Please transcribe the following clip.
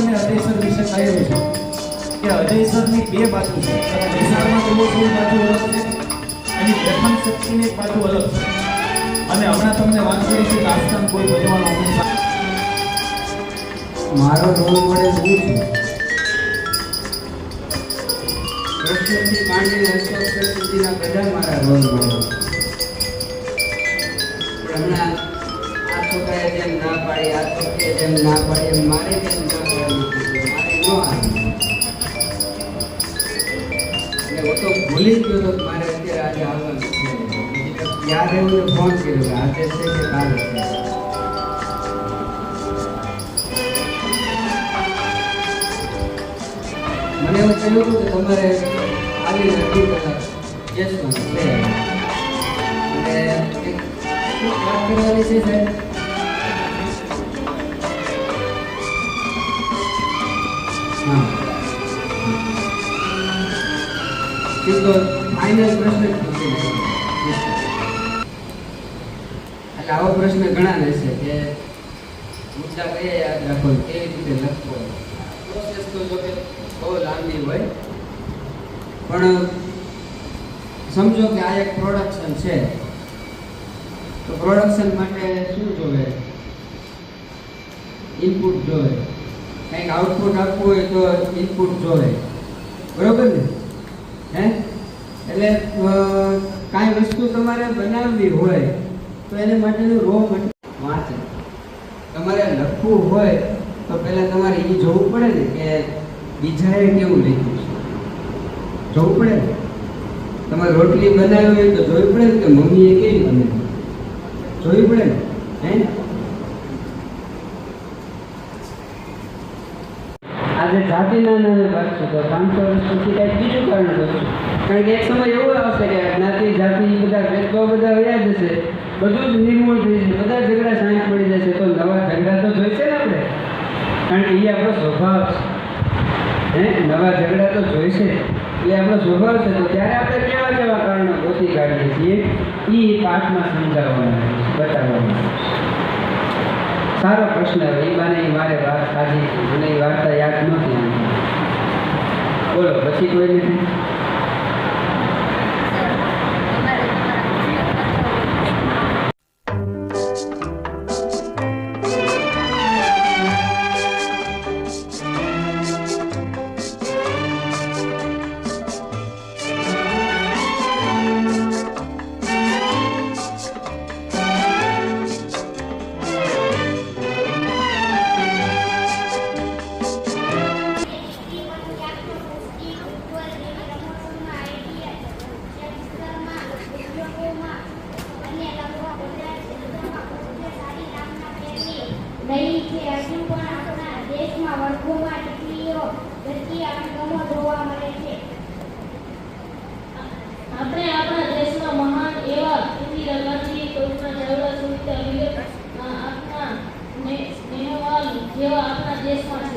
થયેલું છે કે અજયસરની બે બાજુ છે. નિશાળમાં તો બાજુ અલગ છે. એની પ્રથમ શક્તિની એક બાજુ અલગ છે. અને હમણાં તમને વાત કરી છે કે આસ્થાન કોઈ ભજવાનો મારો રોલ મળે હું છું? કૃષ્ણથી સુધીના બધા મારા રોલ મળે હમણાં છોકરાએ જેમ ના પાડી આ છોકરીએ જેમ ના પાડી એમ મારે કેમ ના પાડવી જોઈએ? મારે ન આવી એટલે હું તો ભૂલી જ ગયો તો કે મારે અત્યારે આજે આવવાનું છે બીજી તો યાદ એવું ફોન કર્યો કે આજે છે કે કાલે છે મને એવું કહ્યું હતું કે તમારે આવી અડધી કલાક બેસવાનું છે અને એક શું વાત કરવાની છે સાહેબ એટલે આવો પ્રશ્ન ઘણા રહેશે કે મુદ્દા કયા યાદ રાખો કેવી રીતે લખવો. પ્રોસેસ તો જો કે બહુ હોય, પણ સમજો કે આ એક પ્રોડક્શન છે. તો પ્રોડક્શન માટે શું જોવે? ઇનપુટ જોવે. કંઈક આઉટપુટ આપવું હોય તો ઇનપુટ જોવે. બરોબર ને? હે? એટલે કાંઈ વસ્તુ તમારે બનાવવી હોય તો એને માટેનું રો મટીરિયલ વાંચે. તમારે લખવું હોય તો પહેલાં તમારે એ જોવું પડે ને કે બીજાએ કેવું લખ્યું છે. જોવું પડે ને? તમારે રોટલી બનાવવી હોય તો જોવી પડે ને કે મમ્મીએ કેવી બનાવી? જોવી પડે ને? હે? આજે જાતિના નામે બાંધશું તો પાંચસો વર્ષ પછી કંઈક બીજું કારણ કરશું કારણ કે એક સમય એવો આવશે કે જ્ઞાતિ, જાતિ બધા ભેદભાવ બધા રહ્યા જશે, બધું જ નિર્મૂળ થઈ જશે, બધા ઝઘડા સાંજ પડી જશે, તો નવા ઝઘડા તો જોઈશે ને આપણે? કારણ કે એ આપણો સ્વભાવ છે. હે? નવા ઝઘડા તો જોઈશે. એ આપણો સ્વભાવ છે, તો ત્યારે આપણે કેવા કેવા કારણો ગોતી કાઢીએ છીએ એ પાઠમાં સમજાવવાના બતાવવાના. સારો પ્રશ્ન એ મારે વાત સાજી મને વાર્તા યાદ નહોતી બોલો પછી કોઈ નથી જોવા મળે છે. આપણે આપણા દેશમાં મહાન એવા ઇન્દિરા ગાંધી કલ્પના ચાવલા સુનિતા વિલિયમ્સ આપના જેવા આપણા દેશમાં